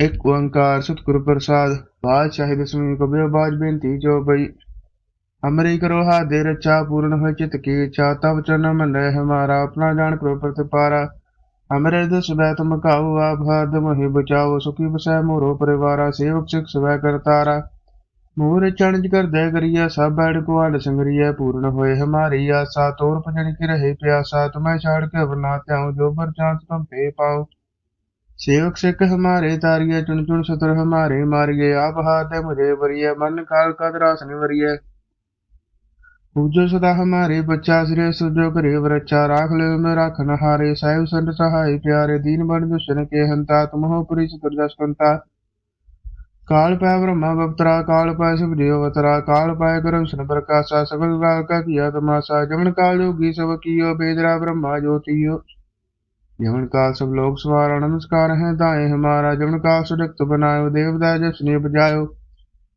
ਇਕ ਓੰਕਾਰ ਸਤਿਗੁਰ ਪ੍ਰਸਾਦ, ਬਾਦਸ਼ਾਹੀ ਦਸਵੀਂ ਕਬਿਓ ਬਾਜ ਬੇਨਤੀ ਜੋ ਬਈ ਹਮਰੀ ਕਰੋ ਹਾਦੇ ਰਚਾ ਪੂਰਨ ਹੋਇ ਚਿਤ ਕੀ ਇੱਛਾ ਤਬ ਚਰਨ ਮੰਨੈ ਹਮਾਰਾ, ਆਪਣਾ ਜਾਣ ਪ੍ਰੋ। ਪ੍ਰਤਪਾਰਾ ਹਮਰੇ ਦਸ ਬੈ ਤੁਮ ਕਾਉ ਆਪ ਹਦ ਮੋਹਿ ਬਚਾਓ, ਸੁਖੀ ਬਸੈ ਮੋਰੋ ਪਰਿਵਾਰਾ, ਸੇਵਕ ਸਿਖ ਸਵੈ ਕਰਤਾਰਾ ਮੂਰ ਚਣਜ ਕਰਦੈ ਕਰੀਆ ਸਭ ਬੈੜ ਕੁਆਲ ਸੰਗਰੀਐ, ਪੂਰਨ ਹੋਏ ਹਮਾਰੀ ਆਸਾ, ਤੋਰ ਭਜਨ ਕੀ ਰਹੇ ਪਿਆਸਾ, ਤੁਮੈ ਛਾੜ ਕੇ ਅਵਨਾ ਤਿਆਉ ਜੋ ਬਰ ਚਾਂਤ ਤੁਮ ਪੇ ਪਾਉ। सेवक सिख हमारे तारिये चुन चुन सतर हमारे मारिये आप हाथ मुझे वरिय मन काल का दरासन वरिय पूजो सदा हमारे बच्चा श्री सुजो करे वरच्चा राख ले में राखन हारे साहिब संत सहाय प्यारे दीन बन दुष्टन के हंता तुम हो पुरी चतुर्दश कंता काल पाय ब्रह्मा बप्तरा काल पाय सुखदेव अवतरा काल पाय गर्भ सन प्रकाशा सकल काल का किया तमाशा जमन काल योगी सब कियो बेदरा ब्रह्मा ज्योतियो जमन काल सब लोग सवार नमस्कार है दाएं हमारा जमन काल सुरक्त बनायो देवदा जसने बजायो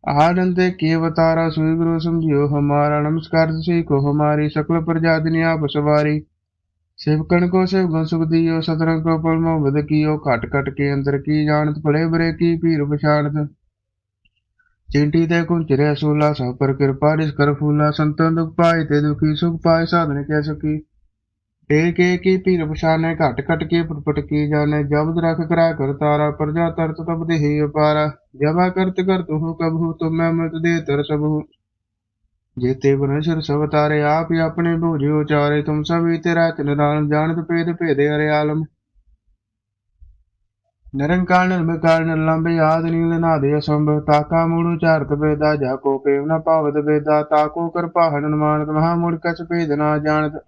आनंद के अवतारा सुई गुरु समझियो हमारा नमस्कार से को हमारी सकल प्रजा दुनिया बसवारी सेवकन को सेवगन सुख दियो सतरंग को पल मोहब्बत कियो खट खट के अंदर की जानत पड़े बरे की पीर पछाणत चिंटी ते कुंचरे सूला सब पर कृपा रिस कर फूला संतन दुख पाए ते दुखी सुख पाए साधन कह सकी एक एक की पीर पछाने घट घट के पुटपुट की जाने जब रख करा कर तारा प्रजा तरत तब दे अपारा जबा करत करत हो कबहू तुम मैं मत दे तर सबहू जेते बनशर सब तारे आप ही अपने भोजे उचारे तुम सभी तेरा निदान जानत पेद भेदे अरे आलम निरंकार निर्विकार निर्लंब याद नील नादे असंभ ताका मूड़ चारत वेदा जाको पेव न पावत वेदा ताको कर पाहन मानत महामूढ़ कछ भेद ना जानत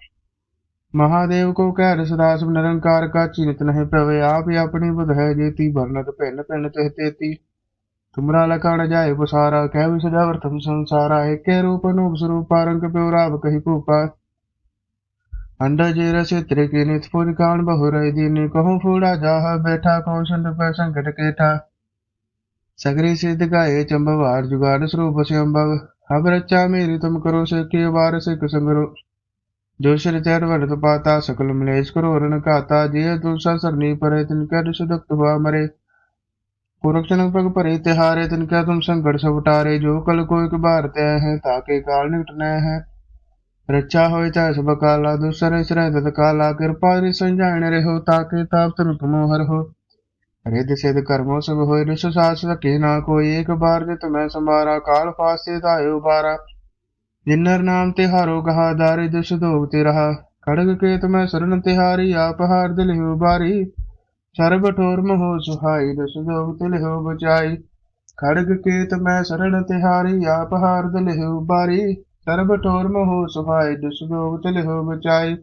महादेव को कह सदा सब निरंकार का चिन्हित नहीं प्रवे आप ही अपनी बुध है जेती भरनत भिन्न भिन्न तह तेती तुमरा लखा न जाए पसारा कह भी सजा प्रथम संसारा एक रूप अनूप स्वरूप पारंग प्योराब कही भूपा अंडा जेरा से त्रिके नित फूल कान बहु रही दीनी कहूँ फूड़ा जाह बैठा कौन संड पर संकट केठा सगरी सिद्ध गाये चंबवार जुगाड़ स्वरूप से अम्बव अब रच्चा मेरी तुम करो से के वार सिख संगरो जो श्री चैर वर्त पाता सकल मलेश करो रण काता जिय तुलसा सरनी परे तिनका दुष्ट हुआ मरे कुरक्षण पग परे तिहारे तिनका तुम संकट सब उतारे जो कल को एक बार तय है ताके काल निकट न है रक्षा होय चाहे सब काला दूसरे श्रह दत काला कृपा रि संजान रहो ताके ताप तुम तुम हर हो रिद सिद्ध कर्मो सब होय ऋष सास सके ना कोई एक बार जे तुम्हें समारा काल फासे तायो बारा ਜਿਨਰ ਨਾਮ ਤਿਹਾਰੋ ਕਹਾ ਦਾਰੇ ਦਿਸ ਦੋਗ ਤੇ ਰਹਾ। ਖੜਗ ਕੇਤ ਮੈਂ ਸਰਨ ਤਿਹਾਰੀ, ਆਪ ਹਾਰ ਦਿਲਿਓ ਬਾਰੀ। ਸਰਬ ਠੋਰ ਮੋਹ ਸੁਹਾਈ ਦਿਸ ਦੋਗ ਤਿਲਿਓ ਬਚਾਈ। ਖੜਗ ਕੇਤ ਮੈਂ ਸਰਣ ਤਿਹਾਰੀ, ਆਪ ਹਾਰ ਦਿਲਿਓ ਬਾਰੀ। ਸਰਬ ਠੋਰ ਮੋਹ ਸੁਹਾਈ ਦਿਸ ਦੋਗ ਤਿਲਿਓ ਬਚਾਈ।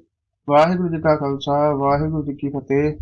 ਵਾਹਿਗੁਰੂ ਜੀ ਕਾ ਖਾਲਸਾ, ਵਾਹਿਗੁਰੂ ਜੀ ਕੀ ਫਤਿਹ।